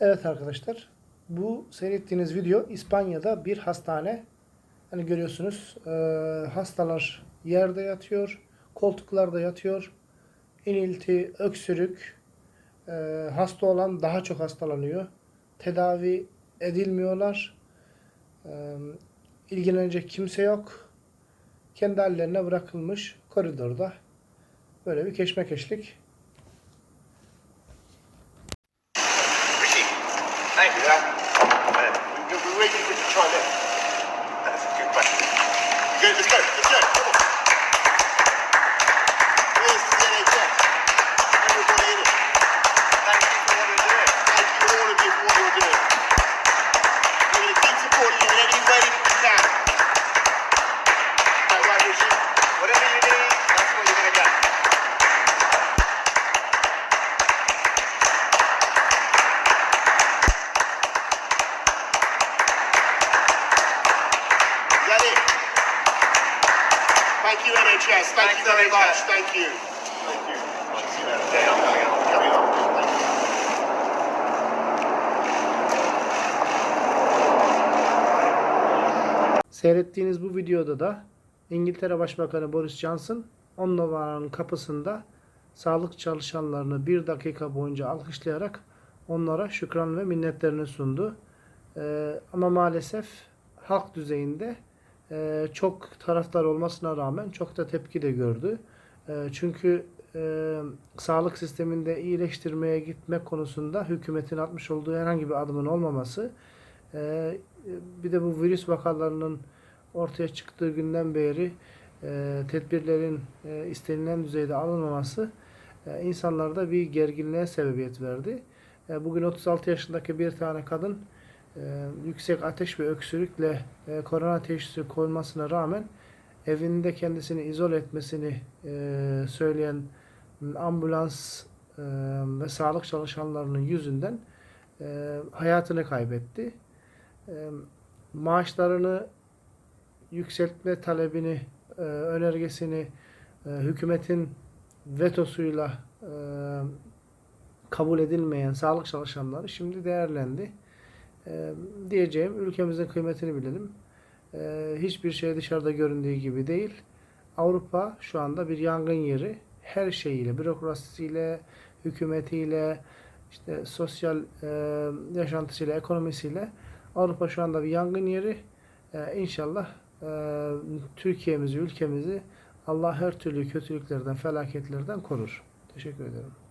Evet arkadaşlar. Bu seyrettiğiniz video İspanya'da bir hastane. Hani görüyorsunuz e, hastalar yerde yatıyor, koltuklarda yatıyor. İnilti, öksürük, e, hasta olan daha çok hastalanıyor. Tedavi edilmiyorlar. İlgilenecek kimse yok. Kendi hallerine bırakılmış koridorda. Böyle bir keşmekeşlik. You. That, Thank you, NHS. Thank Thanks, you very NHS. much. Thank you. Thank you. Seyrettiğiniz bu videoda da İngiltere Başbakanı Boris Johnson 10 numaranın kapısında sağlık çalışanlarını bir dakika boyunca alkışlayarak onlara şükran ve minnetlerini sundu. Ee, ama maalesef halk düzeyinde e, çok taraftar olmasına rağmen çok da tepki de gördü. E, çünkü e, sağlık sisteminde iyileştirmeye gitmek konusunda hükümetin atmış olduğu herhangi bir adımın olmaması e, bir de bu virüs vakalarının ortaya çıktığı günden beri e, tedbirlerin istenilen düzeyde alınmaması insanlarda bir gerginliğe sebebiyet verdi. Bugün 36 yaşındaki bir tane kadın yüksek ateş ve öksürükle e, korona teşhisi konmasına rağmen evinde kendisini izole etmesini e, söyleyen ambulans e, ve sağlık çalışanlarının yüzünden e, hayatını kaybetti. E, maaşlarını yükseltme talebini, e, önergesini e, hükümetin vetosuyla e, kabul edilmeyen sağlık çalışanları şimdi değerlendi. Diyeceğim ülkemizin kıymetini bilelim. Hiçbir şey dışarıda göründüğü gibi değil. Avrupa şu anda bir yangın yeri. Her şeyiyle, bürokrasisiyle, hükümetiyle, işte sosyal yaşantısıyla, ekonomisiyle Avrupa şu anda bir yangın yeri. E, inşallah e, Türkiye'mizi, ülkemizi Allah her türlü kötülüklerden, felaketlerden korur. Teşekkür ederim.